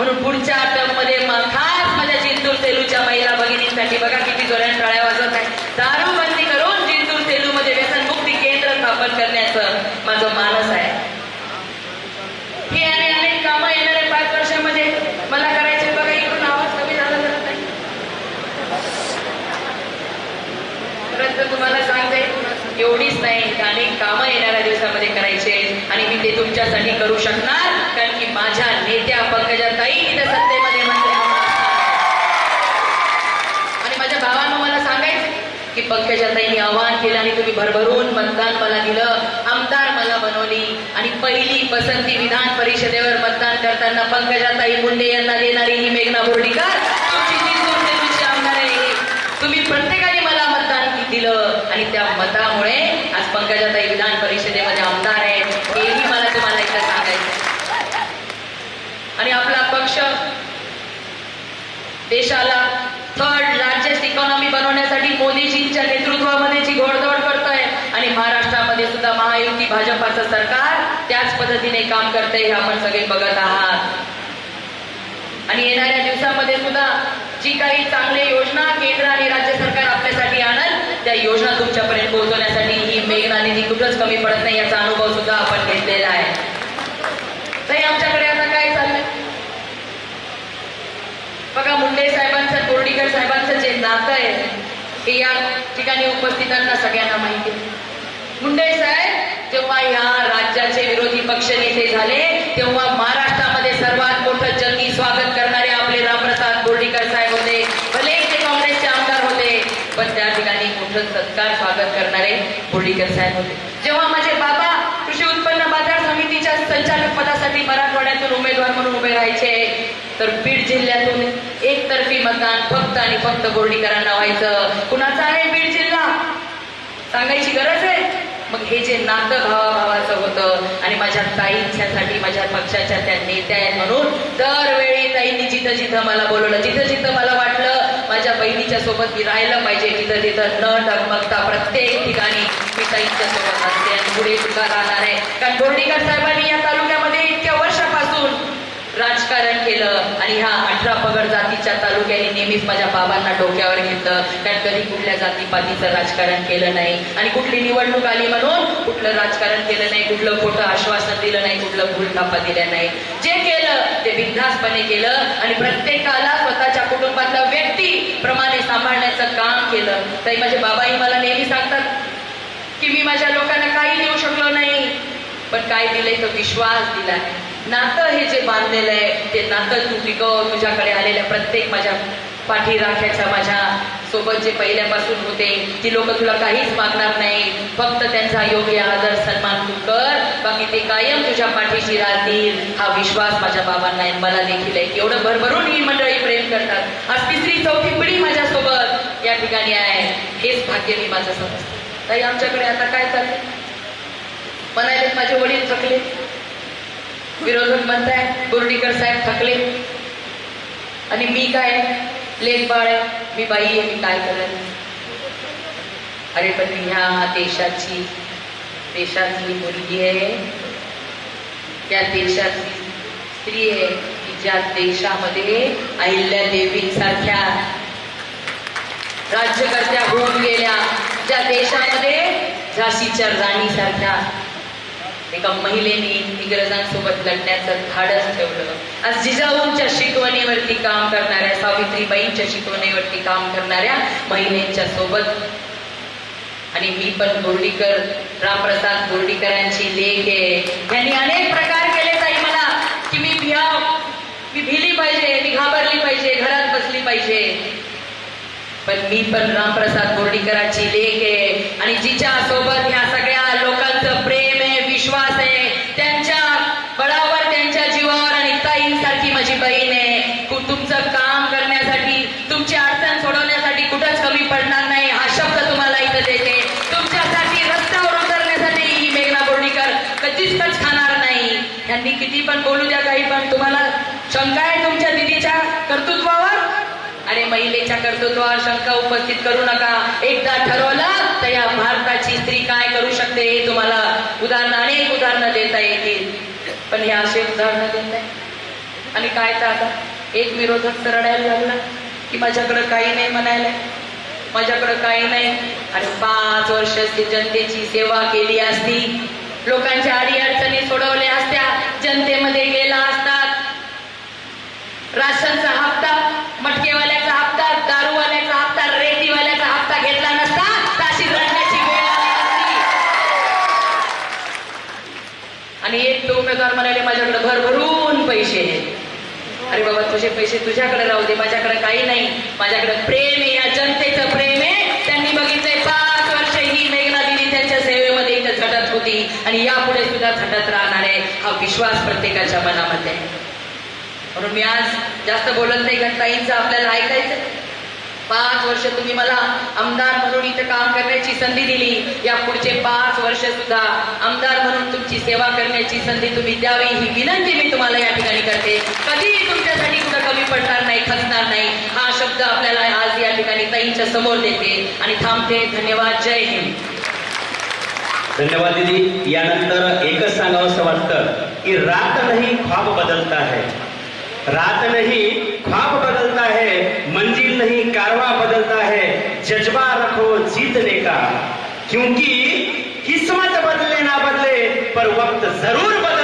म्हणून पुढच्या मध्ये खास माझ्या जिंतूर सेलूच्या महिला भगिनींसाठी बघा किती जोरात टाळ्या वाजवत आहे. दारू बंदी करून जिंतूर सेलू मध्ये व्यसनमुक्ती केंद्र स्थापन करण्याचं माझं मानस आहे. ही आणि अनेक कामं येणाऱ्या पाच वर्षामध्ये मला करायचे बघा इकडून आवाज कमी झाला जरा ताई. परंतु तुम्हाला सांगते एवढीच नाही अनेक कामं येणाऱ्या दिवसामध्ये करायचे आणि मी ते तुमच्यासाठी करू शकणार कारण की माझ्या नेत्या पंकजा तिथे सत्तेमध्ये म्हणते आणि माझ्या भावानं मला सांगायचं की पंकजाताईंनी आवाहन केलं आणि तुम्ही भरभरून मतदान मला दिलं. आमदार मला बनवली. आणि पहिली पसंती विधान परिषदेवर मतदान करताना पंकजाताई मुंडे यांना देणारी ही मेघना बोर्डीकर. तुमची आमदार आहे. तुम्ही प्रत्येकाने मला मतदान दिलं. आणि त्या मतामुळे आज पंकजाताई विधान परिषदेमध्ये आमदार आहे हेही मला तुम्हाला एकदा सांगायचं आणि आपला पक्ष देशाला करण्यासाठी मोदीजींच्या नेतृत्वामध्ये जी घोडदौड करत आहे आणि महाराष्ट्रामध्ये सुद्धा महायुती भाजपाचं सरकार त्याच पद्धतीने काम करतंय हे आपण सगळे बघत आहात. आणि येणाऱ्या दिवसामध्ये सुद्धा जी काही चांगल्या योजना केंद्र आणि राज्य सरकार आपल्यासाठी आणत त्या योजना तुमच्यापर्यंत पोहोचवण्यासाठी ही मेघना निधी कुठंच कमी पडत नाही याचा अनुभव सुद्धा आपण घेतलेला आहे. ताई आमच्याकडे आता काय चाललंय बघा मुंडे साहेबांचं कोर्डीकर साहेबांचं जे नातं आहे हे या ठिकाणी उपस्थितांना सगळ्यांना माहिती. मुंडे साहेब जेव्हा या राज्याचे विरोधी पक्ष नेते झाले तेव्हा महाराष्ट्रामध्ये सर्वात मोठं जंगी स्वागत करणारे आपले रामप्रसाद बोर्डीकर साहेब होते भले ते काँग्रेसचे आमदार होते पण त्या ठिकाणी मोठं सत्कार स्वागत करणारे बोर्डीकर साहेब होते. जेव्हा माझे बाबा कृषी उत्पन्न बाजार समितीच्या संचालक पदासाठी मराठवाड्यातून उमेदवार म्हणून उभे राहायचे तर बीड जिल्ह्यातून एकतर्फी मतदान फक्त आणि फक्त बोर्डीकरांना व्हायचं. कुणाचा आहे बीड जिल्हा? सांगायची गरज आहे? मग हे जे नातं भावाभावाचं होतं आणि माझ्या ताईंच्यासाठी माझ्या पक्षाच्या त्या नेत्या आहेत म्हणून दरवेळी ताईंनी जिथं जिथं मला बोलवलं जिथं जिथं मला वाटलं माझ्या बहिणीच्या सोबत मी राहिलं पाहिजे. तिथं तिथं न डगमगता प्रत्येक ठिकाणी मी ताईंच्या सोबत असते आणि पुढे सुद्धा राहणार आहे. कारण बोर्डीकर साहेबांनी या तालुक्यामध्ये इतक्या वर्षापासून राजकारण केलं आणि ह्या अठरा पगड जातीच्या तालुक्याने नेहमीच माझ्या बाबांना डोक्यावर घेतलं. कारण कधी कुठल्या जातीपातीचं राजकारण केलं नाही. आणि कुठली निवडणूक आली म्हणून कुठलं राजकारण केलं नाही कुठलं खोटं आश्वासन दिलं नाही कुठलं भूलथापा दिल्या नाही. जे केलं ते बिंधासपणे केलं आणि प्रत्येकाला स्वतःच्या कुटुंबातल्या व्यक्ती प्रमाणे सांभाळण्याचं काम केलं. तरी माझे बाबाही मला नेहमी सांगतात की मी माझ्या लोकांना काही देऊ शकलो नाही पण काय दिलंय तो विश्वास दिलाय नातं हे जे बांधलेलं आहे ते नातं तू टिकव तुझ्याकडे आलेल्या प्रत्येक माझ्या पाठी राखायच्या माझ्या सोबत जे पहिल्यापासून होते ती लोक तुला काहीच मागणार नाही. फक्त त्यांचा योग्य आदर सन्मान तू कर. बाकी ते कायम तुझ्या पाठीशी राहतील. हा विश्वास माझ्या बाबांना आहे. मला देखील आहे. एवढं भरभरून ही मंडळी प्रेम करतात. आज तिसरी चौथी पिढी माझ्यासोबत या ठिकाणी आहे. हेच भाग्य मी माझं समजते. ताई आमच्याकडे आता काय चाललंय? म्हणाले माझे वडील थकले. विरोधक म्हणताय बोर्डीकर साहेब थकले. आणि मी काय? लेख बाळ. आहे मी बाई आहे मी काय करेन अरे पण मी ह्या देशाची देशातली मुलगी आहे. त्या देशातली स्त्री आहे. की ज्या देशामध्ये अहिल्या देवींसारख्या राज्यकर्त्या होऊन गेल्या. ज्या देशामध्ये झाशीच्या राणीसारख्या एका महिलेने इंग्रजांसोबत लढण्याचं धाडस ठेवलं. आज जिजाऊंच्या शिकवणीवरती काम करणाऱ्या सावित्रीबाईंच्या शिकवणीवरती काम करणाऱ्या महिलेच्या सोबत. आणि मी पण बोर्डीकर रामप्रसाद बोर्डीकरांची लेख आहे. यांनी अनेक प्रकार केले ताई मला की मी भिया मी भिली पाहिजे मी घाबरली पाहिजे घरात बसली पाहिजे. पण मी पण रामप्रसाद बोर्डीकरांची लेख आहे. आणि जिच्या सोबत ह्या सगळ्या लोकांचं प्रेम आहे विश्वास आहे त्यांच्या बळावर त्यांच्या जीवावर आणि ताईंसारखी माझी बहीण आहे कु- तुमचं काम करण्यासाठी तुमची अडचण सोडवण्यासाठी कुठंच कमी पडणार नाही हा शब्द तुम्हाला इथं देते तुमच्यासाठी रस्त्यावर उतरण्यासाठी ही मेघना बोर्डीकर कधीच कच खाणार नाही यांनी किती पण बोलू द्या काही पण तुम्हाला शंका आहे तुमच्या दिदीच्या कर्तृत्वावर? आणि महिलेच्या कर्तृत्वावर शंका उपस्थित करू नका. एकदा ठरवलं तर या भारताची स्त्री काय करू शकते हे तुम्हाला उदाहरणं अनेक उदाहरणं देता येतील. पण हे असे उदाहरणं देत आणि काय तर आता? एक विरोधक तर रडायला लागला की माझ्याकडं काही नाही म्हणायला. माझ्याकडं काही नाही. आणि पाच वर्ष जनतेची सेवा केली असती. लोकांच्या अडी अडचणी सोडवल्या असत्या. जनतेमध्ये गेला असतात. राशनचा हप्ता मटकेवाल्याचा हप्ता दारूवाल्याचा हप्ता रेतीवाल्याचा हप्ता घेतला नसता ताशी रडण्याची वेळ आली आणि एक तो उमेदवार म्हणाले माझ्याकडे भरभरून पैसे आहेत. अरे बाबा तुझे पैसे तुझ्याकडे राहू दे माझ्याकडे काही नाही. माझ्याकडे प्रेम आहे या जनतेचं प्रेम आहे. त्यांनी बघितलं होती. आणि यापुढे सुद्धा थंडत राहणार आहे हा विश्वास प्रत्येकाच्या मनामध्ये आहे. म्हणून मी आज जास्त बोलत नाही कारण ताईंचं आपल्याला ऐकायचं पाच वर्ष तुम्ही मला आमदार म्हणून इथं काम करण्याची संधी दिली. या पुढचे पाच वर्ष सुद्धा आमदार म्हणून तुमची सेवा करण्याची संधी तुम्ही द्यावी ही विनंती मी तुम्हाला या ठिकाणी करते. कधीही तुमच्यासाठी कुठं कमी पडणार नाही खचणार नाही हा शब्द आपल्याला आज या ठिकाणी ताईंच्या समोर देते. आणि थांबते. धन्यवाद. जय हिंद. धन्यवाद दीदी यानंतर एकच सांगावं असं वाटतं की रात नाही ख्वाब बदलता है रात नहीं ख्वाब बदलता है मंजिल नाही कारवा बदलता है जज्बा रखो जीतने का क्योंकि किस्मत बदले ना बदले पर वक्त जरूर बदल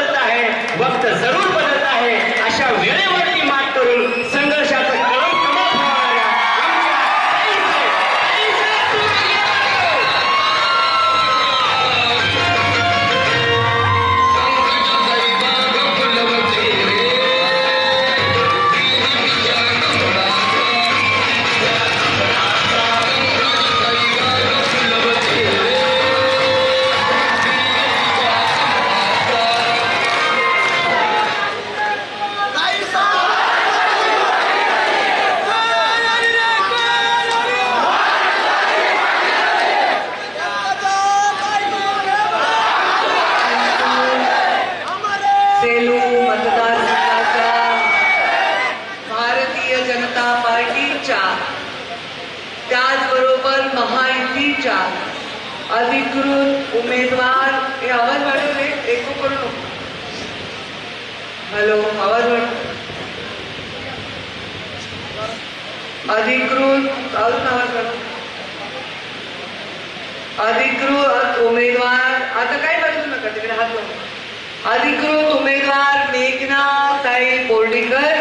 अधिकृत उमेदवार आता काय बाजू नका तिकडे हात लावून अधिकृत उमेदवार मेघना ताई बोर्डीकर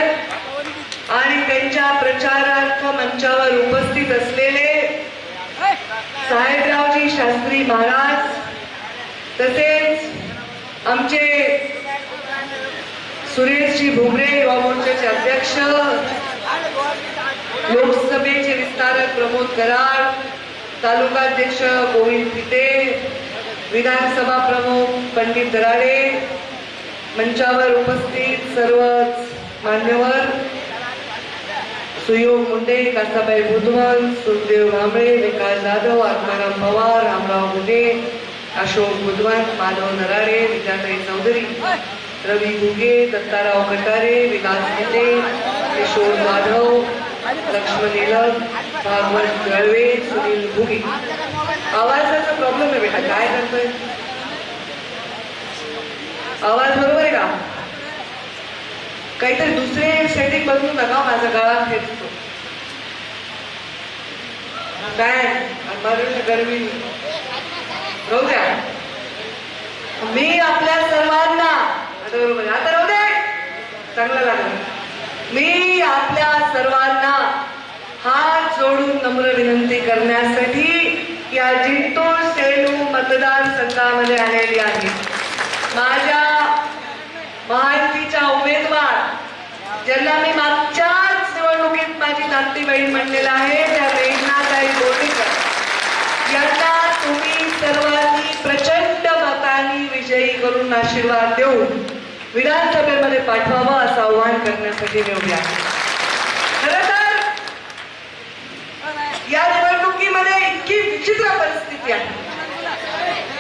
आणि त्यांच्या प्रचारार्थ मंचावर उपस्थित असलेले साहेबरावजी शास्त्री महाराज तसेच आमचे सुरेशजी भुमरे युवा मोर्चाचे अध्यक्ष लोकसभेचे विस्तारक प्रमोद कराड तालुकाध्यक्ष गोविंद पिते विधानसभा प्रमुख पंडित दराडे मंचावर उपस्थित सर्वच मान्यवर सुयोग मुंडे कासाबाई बुधवन सुखदेव भांबळे विकास जाधव आत्माराम पवार रामराव मुंडे अशोक बुधवन माधव नराडे विद्याताई चौधरी रवी घुगे दत्ताराव कटारे विकास मुंडे किशोर जाधव लक्ष्मण निलम भागवत गळवे सुनील भुगी. आवाजाचा प्रॉब्लेम आहे बेटा काय करतोय? आवाज बरोबर आहे का? काहीतरी दुसरे सेटिंग बदलू नका माझा गळा फेकतो काय? माझ्या गरमी राहू द्या. मी आपल्या सर्वांना आता बरोबर आता राहू दे. चांगलं लागलं. मी आपल्या सर्वांना हात जोडून नम्र विनंती करण्यासाठी या जिंतो सेलू मतदारसंघामध्ये आलेली आहे. माझ्या महायुतीच्या उमेदवार ज्यांना मी मागच्याच निवडणुकीत माझी नाती बहीण म्हणलेलं आहे त्या मेघनाताई बोटेकर यांना तुम्ही सर्वांनी प्रचंड मतांनी विजयी करून आशीर्वाद देऊन विधानसभेमध्ये पाठवावं असं आव्हान करण्यासाठी मी उभी आहे खरं तर या निवडणुकीमध्ये इतकी विचित्र परिस्थिती आहे.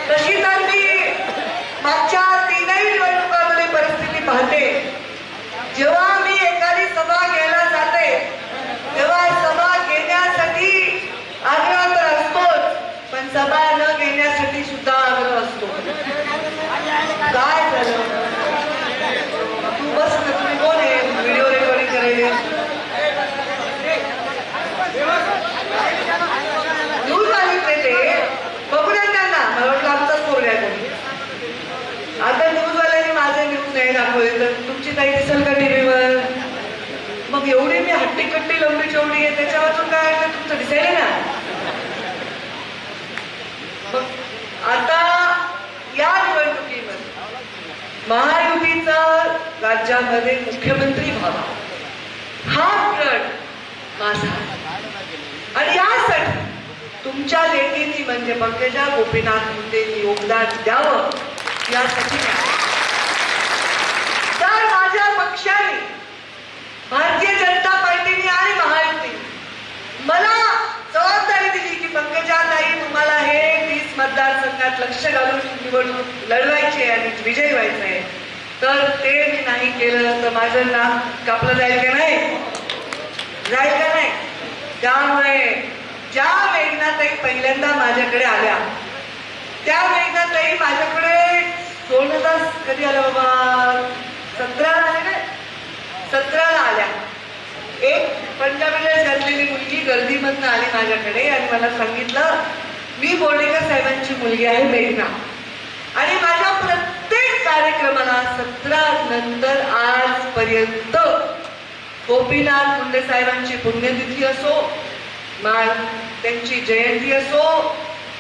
तशी तर मी मागच्या तीनही निवडणुकांमध्ये परिस्थिती पाहते. जेव्हा मी एखादी सभा घ्यायला जाते तेव्हा सभा घेण्यासाठी आग्रह तर असतोच पण सभा न घेण्यासाठी सुद्धा आग्रह असतो. काय झालं तू बस ना तुम्ही कोण आहे दिसेल का टीव्हीवर? मग एवढी मी हट्टी कट्टी लंबी चवडी आहे त्याच्या वाचून काय तुमचं दिसायला ना? मग आता या निवडणुकीमध्ये महायुतीचा राज्यामध्ये मुख्यमंत्री व्हावा. हा प्रण माझा. आणि यासाठी तुमच्या लेखींनी म्हणजे पंकजा गोपीनाथ मुंडेंनी योगदान द्यावं यासाठी मी आहे. तर माझ्या पक्षाने भारतीय जनता पार्टीने आणि महायुतीने मला जबाबदारी दिली की पंकजाताई तुम्हाला हे वीस मतदारसंघात लक्ष घालून निवडणूक लढवायची आहे आणि विजय व्हायचा आहे. तर ते मी नाही केलं तर माझं नाम कापलं जाईल का नाही? जाईल का नाही? त्यामुळे ज्या मेघनाताई पहिल्यांदा माझ्याकडे आल्या त्या मेघनाताई माझ्याकडे दोन हजार कधी आल्या बाबा? सतरा आहे ना? सतराला आल्या. एक पंजाबीला झालेली मुलगी गर्दीमधनं आली माझ्याकडे आणि मला सांगितलं मी बोर्डेकर साहेबांची मुलगी आहे मेघना. आणि माझ्या प्रत्येक कार्यक्रमाला सतरा नंतर आजपर्यंत गोपीनाथ मुंडे साहेबांची पुण्यतिथी असो मा त्यांची जयंती असो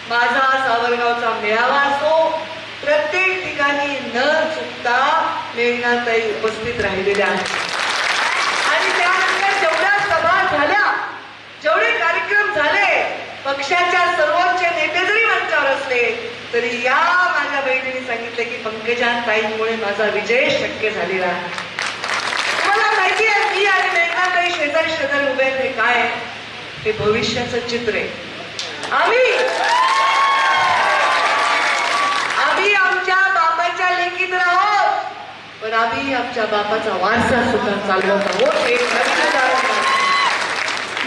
माझा सावरगावचा मेळावा असो प्रत्येक ठिकाणी न चुकता मेघनाताई उपस्थित राहिलेल्या आहेत आणि त्यानंतर जेवढ्या सभा झाल्या जेवढे कार्यक्रम झाले पक्षाच्या सर्वोच्च नेते जरी मंचावर असले तरी या माझ्या बहिणीने सांगितले की पंकजा ताईंमुळे माझा विजय शक्य झालेला मला माहिती आहे मी आणि मेघनाताई शेजारी शेजारी उभे आहेत हे काय हे भविष्याचं चित्र आहे. आम्ही आम्ही आमच्या बापाच्या लेखीत आहोत पण आम्ही आमच्या बापाचा वारसा सुद्धा चालवत आहोत हे खरं उदाहरण आहे.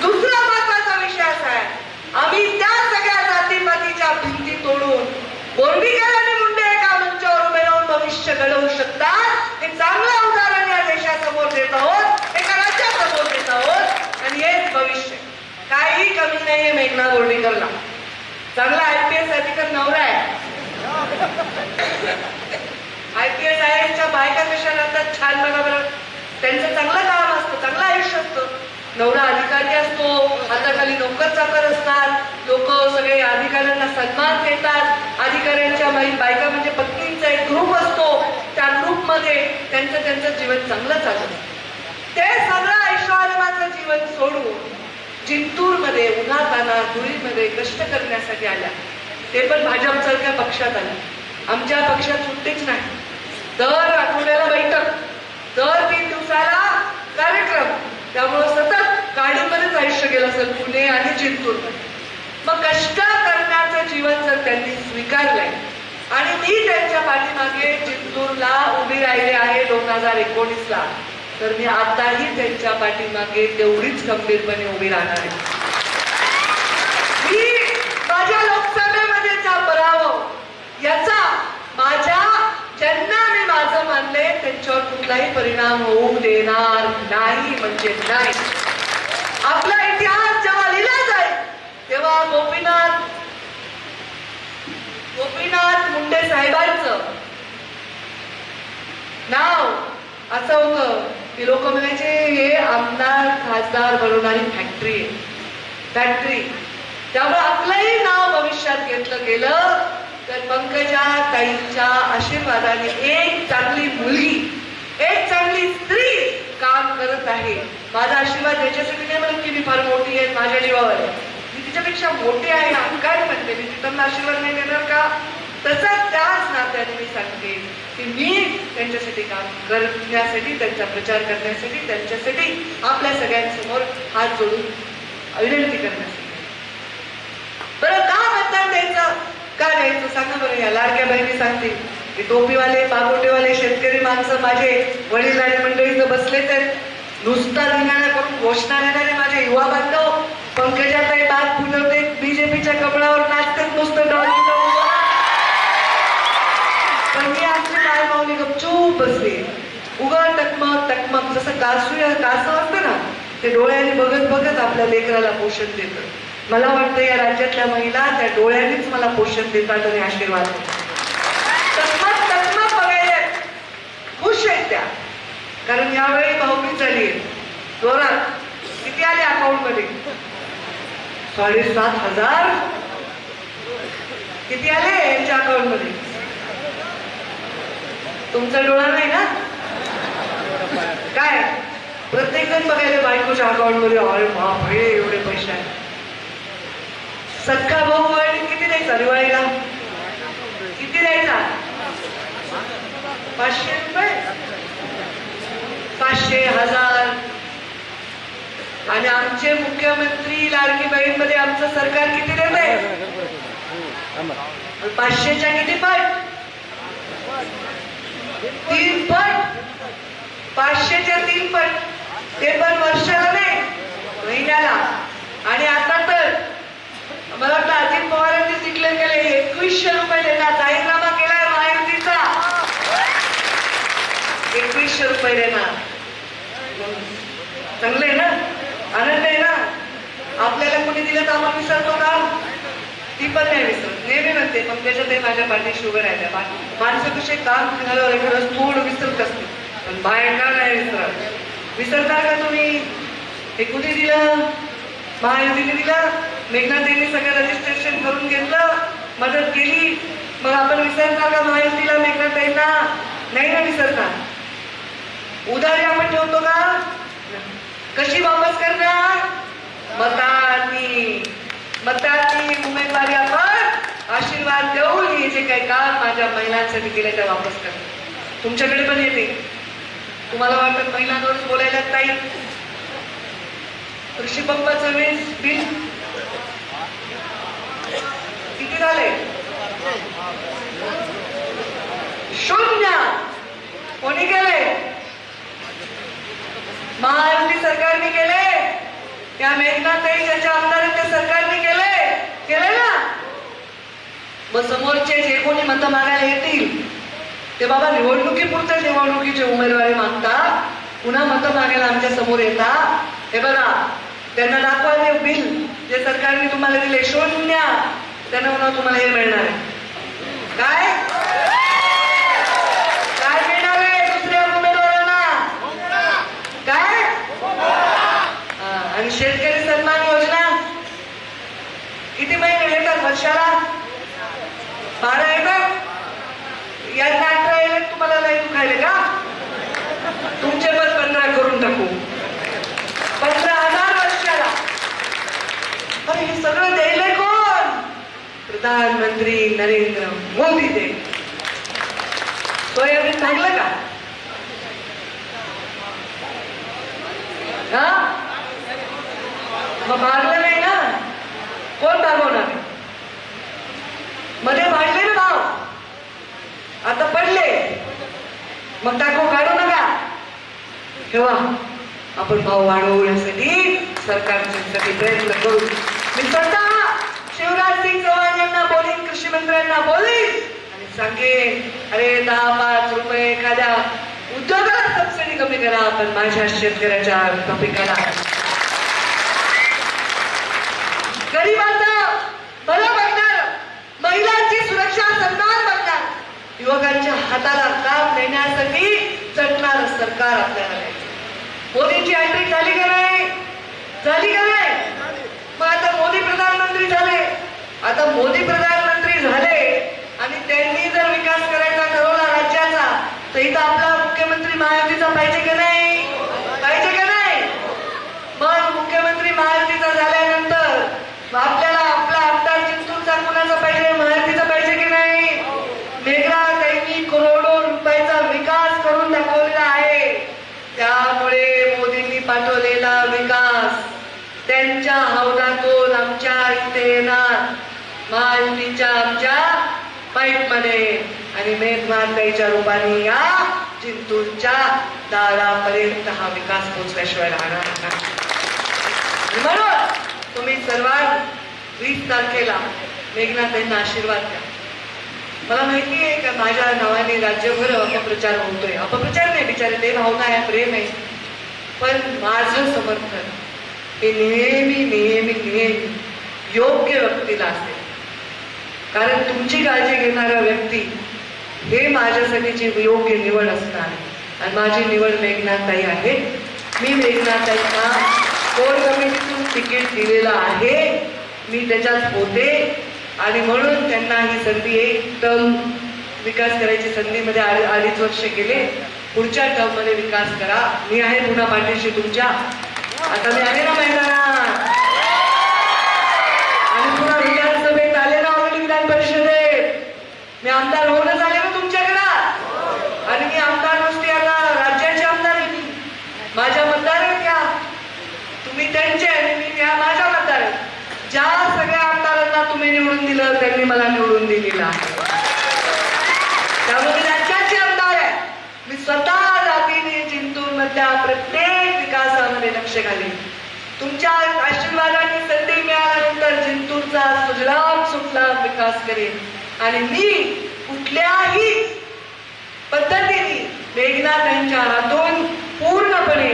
दुसरा महत्त्वाचा विषय असा आहे आम्ही त्या सगळ्या जातीपातीच्या भिंती तोडून बोर्डीकर आणि मुंडे एका मंचावर उभे राहून भविष्य घडवू शकतात हे चांगलं उदाहरण या देशासमोर देत आहोत एका राज्यासमोर देत आहोत आणि हेच भविष्य. काही कमी नाहीये मेघना बोर्डीकरला चांगला आयपीएस अधिकार नवरा आहे. आयपीएस आयच्या बायका कशा राहतात छान बघा बरं. त्यांचं चांगलं काम असतं चांगलं आयुष्य असतं नवरा अधिकारी असतो हाताखाली नोकर चाकर असतात लोक सगळे अधिकाऱ्यांना सन्मान देतात. अधिकाऱ्यांच्या बाई- बायका म्हणजे पत्नींचा एक ग्रुप असतो. त्या ग्रुपमध्ये त्यांचं त्यांचं जीवन चांगलं चालत. ते सगळं ऐश्वर्यमाचं जीवन सोडून जिंतूरमध्ये उन्हाताना धुळीमध्ये कष्ट करण्यासाठी आल्या. ते पण भाजपसारख्या पक्षात आल्या. आमच्या पक्षात सुट्टीच नाही. दर आठवड्याला बैठक. दर तीन दिवसाला कार्यक्रम. त्यामुळं सतत आयुष्य गेलं असेल पुणे आणि जिंतूर. मग कष्ट करण्याचं जीवन जर त्यांनी स्वीकारलंय आणि मी त्यांच्या पाठीमागे जिंतूरला उभी राहिले आहे दोन हजार एकोणीसला तर मी आताही त्यांच्या पाठीमागे तेवढीच गंभीरपणे उभी राहणार आहे. मी माझ्या लोकसभेमध्येचा पराभव याचा माझ्या ज्यांना मी माझं मानले त्यांच्यावर कुठलाही परिणाम होऊ देणार नाही म्हणजे नाही. आपला इतिहास जेव्हा लिहिला जाईल तेव्हा गोपीनाथ गोपीनाथ मुंडे साहेबांचं नाव असं होतं. की लोक म्हणायचे हे आमदार खासदार बनवणारी फॅक्टरी आहे. फॅक्टरी त्यामुळे आपलंही नाव भविष्यात घेतलं गेलं. तर पंकजा ताईंच्या आशीर्वादाने एक चांगली मुलगी एक चांगली स्त्री काम करत आहे. माझा आशीर्वाद याच्यासाठी नाही म्हणत की मी फार मोठी आहे माझ्या जीवावर आहे. मी तिच्यापेक्षा मोठी आहे अहंकार म्हणते. मी त्यांना आशीर्वाद नाही देणार का? तसंच त्याच नात्याने मी सांगते की मी त्यांच्यासाठी काम करण्यासाठी त्यांचा प्रचार करण्यासाठी त्यांच्यासाठी आपल्या सगळ्यांसमोर हात जोडून विनंती करण्यासाठी. बरं का मतदान द्यायचं का द्यायचं? सांगा बरं या लाडक्या बहिणी सांगतील. की टोपीवाले पागोटेवाले शेतकरी माणसं माझे वडील मंडळी तर बसलेच आहेत नुसता धिंगाणा करून घोषणा देणारे माझे युवा बांधव पंकजाताई बाग फुलवते बीजेपीच्या कपडावर नाचतात नुसतं डॉल पण मी आमची माय माऊली गपचूप बसली. उगा टकमक टकमक जसं कासू कासव असतं ना ते डोळ्याने बघत बघत आपल्या लेकराला पोषण देतं. मला वाटतं या राज्यातल्या महिला त्या डोळ्यानेच मला पोषण देतात आणि आशीर्वाद देतात टकमक टकमक बघायला खुश आहेत त्या कारण यावेळी भाऊबीज झाली. जोरात. किती आले अकाउंटमध्ये? साडेसात हजार? किती आले यांच्या अकाउंटमध्ये? तुमचा डोळा नाही ना? काय? प्रत्येक जण बघायला बायकोच्या अकाउंटमध्ये अरे बापरे एवढे पैसे आहेत. सख्खा भाऊ आणि किती द्यायचा दिवाळीला किती द्यायचा? पाचशे रुपये? पाचशे हजार. आणि आमचे मुख्यमंत्री लाडकी बहीणमध्ये आमचं सरकार किती देत आहे? पाचशेच्या किती पट? तीन पट? पाचशेच्या तीन पट. ते पण वर्षाला नाही महिन्याला. आणि आता तर मला वाटतं अजित पवारांनी डिक्लेअर केले एकवीसशे रुपये देणार जाहीरनामा केलाय महायुतीचा एकवीसशे रुपये देणार. चांगलं आहे ना? आनंद आहे ना? आपल्याला कोणी दिलं तर आपण विसरतो का? ती पण नाही विसरत. नेहमी म्हणते पण त्याच्यात माझ्या पाठीशी उभं राहिल्या. मा- माणसं कसे काम झाल्यावर एखादं थोडं विसरत असते. पण बायका नाही विसरत? विसरता का तुम्ही? हे कुठे दिलं? महायुतीने दिलं? मेघनाथांनी सगळं रजिस्ट्रेशन करून घेतलं? मदत केली? मग आपण विसरणार का महायुतीला मेघनाथांना नाही ना विसरणार. उधारी आपण ठेवतो का कशी वापस करणार? मतानी. मतानी उमेदवारी आपण आशीर्वाद देऊन हे जे काही काम माझ्या महिलांसाठी केले त्या वापस करणार. तुमच्याकडे पण येते. तुम्हाला वाटतं महिलांवरच बोलायला ताई ऋषी पंपाचं वीज बिल? किती झाले? शून्य. कोणी गेले महायुती सरकारने केले. त्या मेघनाथाई ज्याच्या आमदारांच्या सरकारने केले. केले ना? मग समोरचे जे कोणी मत मागायला येतील ते बाबा निवडणुकीपुरते निवडणुकीचे उमेदवारी मागतात. पुन्हा मत मागायला आमच्यासमोर येतात. हे बघा त्यांना दाखवा ते बिल. जे सरकारने तुम्हाला दिले शून्य. त्यांना पुन्हा तुम्हाला हे मिळणार आहे काय काय मिळणार आहे दुसऱ्या उमेदवारांना काय हा, आणि शेतकरी सन्मान योजना किती महिने येतात वर्षाला बारा येतात यांना अठरा येले तुम्हाला नाही दुखायले का तुमचे पण पंधरा करून टाकू पंधरा हजार वर्षाला अरे हे सगळं द्यायले कोण प्रधानमंत्री नरेंद्र मोदी दे. सोयाबीन भागलं का? हा? मग भागलं नाही ना? कोण भागवणार मध्ये भागले ना भाव आता पडले. मग टाको काढू नका. ठेवा. आपण भाव वाढवण्यासाठी सरकारसाठी प्रयत्न करू. मी स्वतः शिवराज सिंग चौहान कृषी मंत्र्यांना आणि सांगेन अरे दहा पाच रुपये एखाद्या उद्योगाला सबसिडी कमी करा पण माझ्या शेतकऱ्याच्या पिकाला गरिबांचं बरं बघणार महिलांची सुरक्षा सन्मान बघणार युवकांच्या हाताला काम देण्यासाठी चढणार सरकार आपल्याला मोदीची मोदींची झाली का नाही? झाली का नाही? मग आता मोदी प्रधानमंत्री झाले. आता मोदी प्रधान झाले आणि त्यांनी जर विकास करायचा ठरवला राज्याचा तर इथं आपला मुख्यमंत्री महायुतीचा पाहिजे का नाही? पाहिजे का नाही? मग मुख्यमंत्री महायुतीचा झाल्यानंतर आपल्याला आपला आमदार चिंतूरचा कुणाचा पाहिजे? महायुतीचा पाहिजे की नाही? मेघना त्यांनी करोडो रुपयाचा विकास करून दाखवलेला आहे. त्यामुळे मोदींनी पाठवलेला विकास त्यांच्या हौदातून आमच्या इथे येणार. महायुतीच्या आमच्या पाईपमध्ये. आणि आणि मेघनाथाईच्या रूपाने या चिंतूरच्या दारापर्यंत हा विकास पोचल्याशिवाय राहणार नाही. म्हणून तुम्ही सर्वात वीस तारखेला मेघनाथाईंना आशीर्वाद द्या. मला माहिती आहे का माझ्या नावाने राज्यभर अपप्रचार होतोय. अपप्रचार नाही बिचारे ते भावना आहे प्रेम आहे. पण माझं समर्थन हे नेहमी नेहमी नेहमी योग्य व्यक्तीला असेल. कारण तुमची काळजी घेणारा व्यक्ती हे माझ्यासाठी जी योग्य निवड असणार आणि माझी निवड मेघनाथताई आहे. मी मेघनाथताईंना कोर कमिटीतून तिकीट दिलेलं आहे. मी त्याच्यात होते आणि म्हणून त्यांना ही संधी एक टर्म विकास करायची संधीमध्ये अडी- अडीच वर्ष गेले. पुढच्या टर्ममध्ये विकास करा. मी आहे पुन्हा पाठीशी तुमच्या. आता मी आहे ना मैदानात. आणि पुन्हा विधानसभेत आले ना ऑलरेडी विधान परिषदेत. मी आमदार होऊनच आले ना तुमच्याकडं आणि मी आमदार नसते आता राज्याचे आमदार आहे मी माझ्या मतदार आहेत त्या तुम्ही त्यांचे आणि मी त्या माझ्या मतदार आहेत ज्या सगळ्या आमदारांना तुम्ही निवडून दिलं त्यांनी मला निवडून दिलेला त्यामुळे राज्याचे आमदार आहे मी स्वतः जातीने जिंतूर मधल्या प्रत्येक विकासामध्ये लक्ष घालेन. तुमच्या आशीर्वादाने संधी मिळाल्यानंतर जिंतूरचा सुजलाम सुफलाम विकास करेन. आणि मी कुठल्याही पद्धतीने मेघनाथ यांच्या हातून पूर्णपणे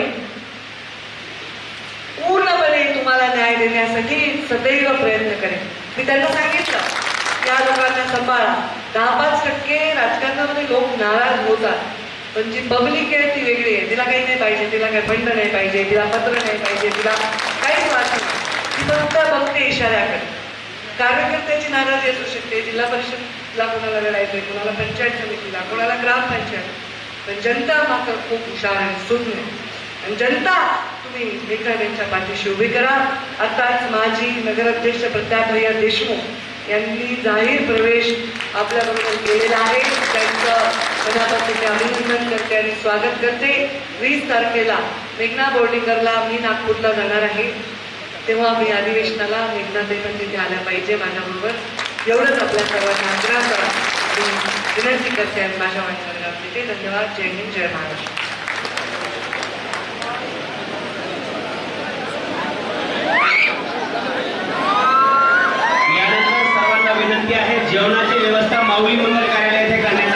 पूर्णपणे तुम्हाला न्याय देण्यासाठी सदैव प्रयत्न करेन. मी त्यांना सांगितलं या लोकांना सांभाळा. दहा पाच टक्के राजकारणामध्ये लोक नाराज होतात. पण जी पब्लिक आहे ती वेगळी आहे. तिला काही नाही पाहिजे तिला काही बंड नाही पाहिजे तिला पत्र नाही पाहिजे तिला काहीच वाटत नाही. ती फक्त बघते इशाऱ्याकडे. कार्यकर्त्याची नाराजी असू शकते जिल्हा परिषदला कोणाला लढायचंय कोणाला पंचायत समितीला कोणाला ग्रामपंचायत पण जनता मात्र खूप हुशार आहे सुज्ञ आहे. आणि जनता तुम्ही एखाद्यांच्या पाठीशी उभी करा. आताच माजी नगराध्यक्ष प्रताप भैया देशमुख यांनी जाहीर प्रवेश आपल्याबरोबर केलेला आहे. त्यांचं मनापासून मी अभिनंदन करते आणि स्वागत करते. वीस तारखेला मेघना बोर्डिंगरला मी नागपूरला जाणार आहे. तेव्हा मी अधिवेशनाला मेघना देवन तिथे आल्या पाहिजे माझ्याबरोबर. एवढंच आपल्या सर्वांना आग्रह करा. विनंती करते आणि माझ्या वाटचालीला तिथे धन्यवाद. जय हिंद जय महाराष्ट्र. आहे. जेवणाची व्यवस्था माऊली मंगल कार्यालयाचे करण्यात